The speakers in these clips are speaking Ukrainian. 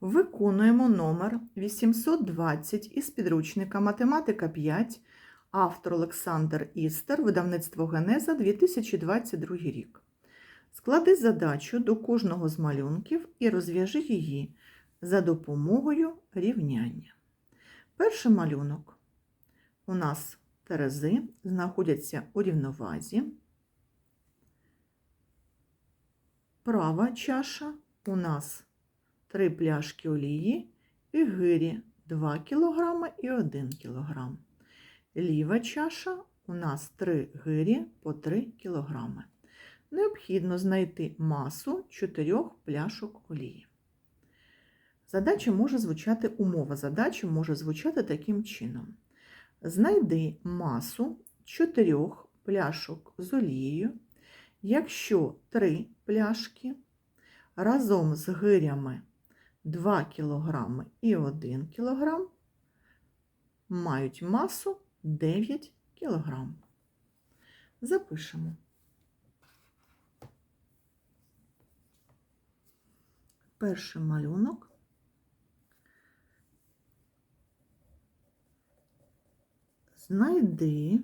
Виконуємо номер 820 із підручника Математика 5, автор Олександр Істер, видавництво Генеза 2022 рік. Склади задачу до кожного з малюнків і розв'яжи її за допомогою рівняння. Перший малюнок. У нас терези знаходяться у рівновазі. Права чаша у нас 3 пляшки олії і гирі 2 кг і 1 кг. Ліва чаша у нас 3 гирі по 3 кг. Необхідно знайти масу 4 пляшок олії. Задача може звучати, умова задачі може звучати таким чином. Знайди масу 4 пляшок з олією, якщо 3 пляшки разом з гирями 2 кг і 1 кг мають масу 9 кг. Запишемо. Перший малюнок. Знайди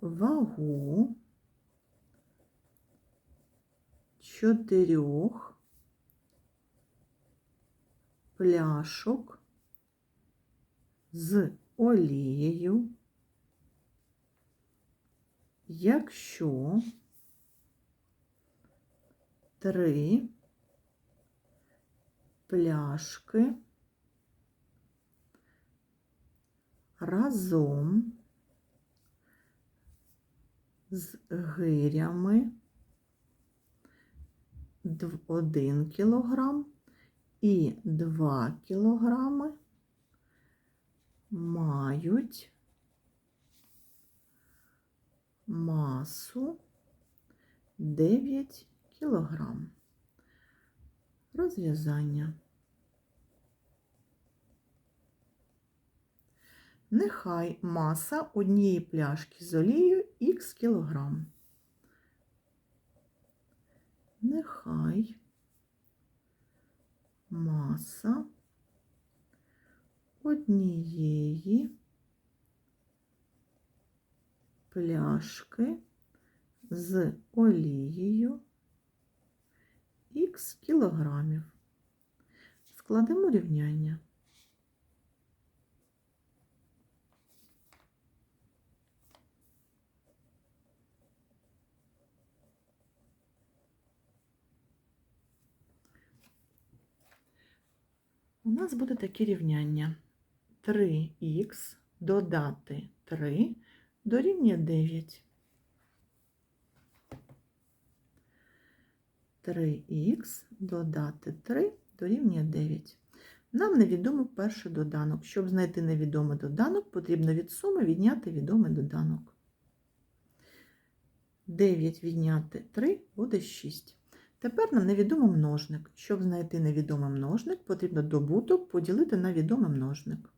вагу чотирьох пляшок з олією, якщо три пляшки разом з гирями 1 кг і 2 кг мають масу 9 кг. Розв'язання. Нехай маса однієї пляшки з олією х кілограм. Нехай маса однієї пляшки з олією х кілограмів. Складемо рівняння. У нас буде таке рівняння. 3х додати 3 дорівнює 9. 3х додати 3 дорівнює 9. Нам невідомо перший доданок. Щоб знайти невідомий доданок, потрібно від суми відняти відомий доданок. 9 відняти 3 буде 6. Тепер нам невідомий множник. Щоб знайти невідомий множник, потрібно добуток поділити на відомий множник.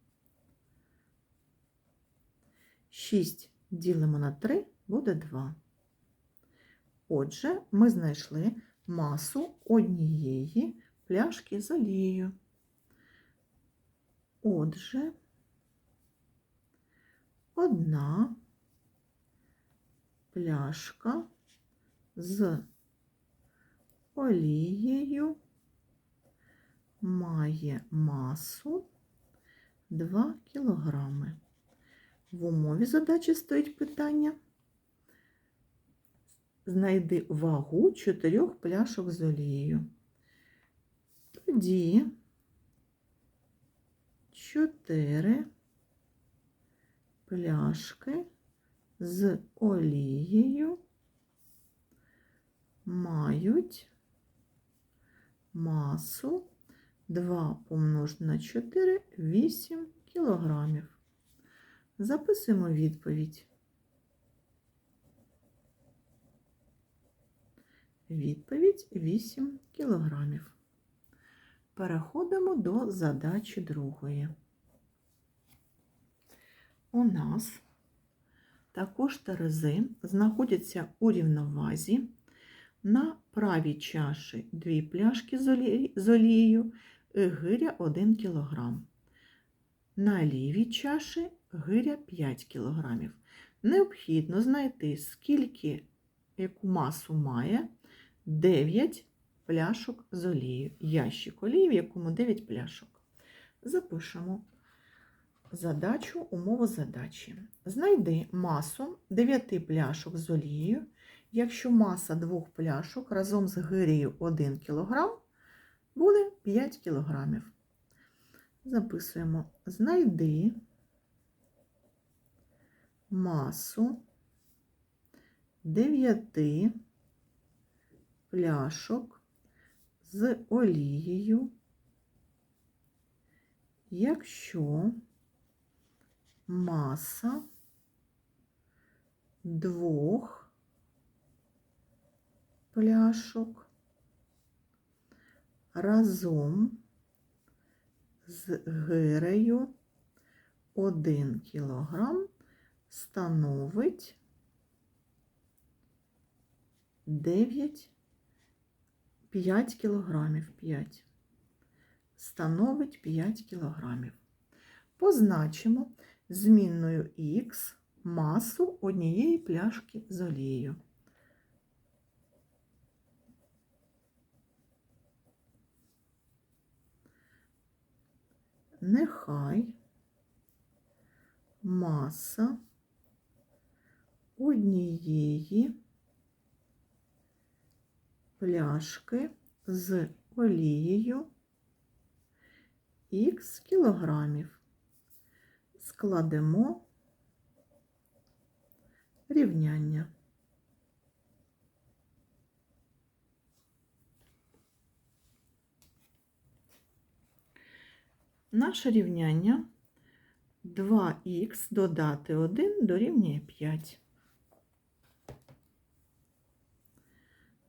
6 ділимо на 3 буде 2. Отже, ми знайшли масу однієї пляшки з олією. Отже, одна пляшка з олією має масу 2 кілограми. В умові задачі стоїть питання. Знайди вагу 4 пляшок з олією. Тоді 4 пляшки з олією мають масу 2 помножити на 4 8 кілограмів. Записуємо відповідь. Відповідь 8 кілограмів. Переходимо до задачі другої. У нас також терези знаходяться у рівновазі На правій чаші дві пляшки з олією, е, гиря 1 кг. На лівій чаші гиря 5 кг. Необхідно знайти, скільки, яку масу має 9 пляшок з олією. Ящик олії, в якому 9 пляшок. Запишемо задачу, умову задачі. Знайди масу 9 пляшок з олією, якщо маса двох пляшок разом з гирією 1 кг буде 5 кг. Записуємо знайди масу 9 пляшок з олією, якщо маса двох пляшок разом з гирею 1 кг становить 9 5 кілограмів 5. Становить 5 кілограмів. Позначимо змінною Х масу однієї пляшки з олією. Нехай маса однієї пляшки з олією х кілограмів. Складемо рівняння. Наше рівняння 2х додати 1 дорівнює 5.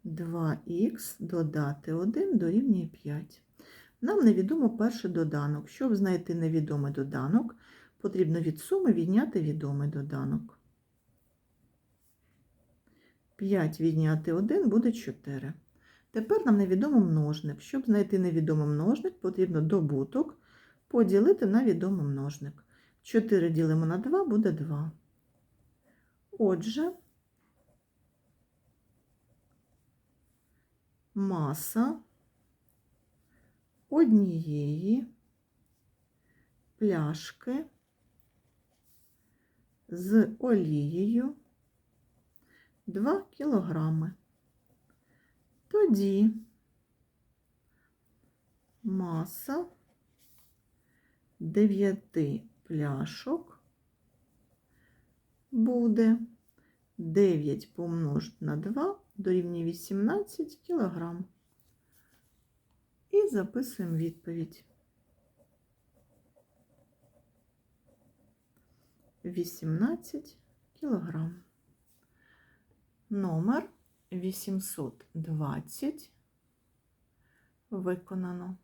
2х додати 1 дорівнює 5. Нам невідомо перший доданок. Щоб знайти невідомий доданок, потрібно від суми відняти відомий доданок. 5 відняти 1 буде 4. Тепер нам невідомо множник. Щоб знайти невідомий множник, потрібно добуток поділити на відомий множник. 4 ділимо на 2 буде 2. Отже, маса однієї пляшки з олією 2 кілограми. Тоді маса 9 пляшок буде 9 помножити на 2 дорівнює 18 кілограм. І записуємо відповідь. 18 кілограм. Номер 820 виконано.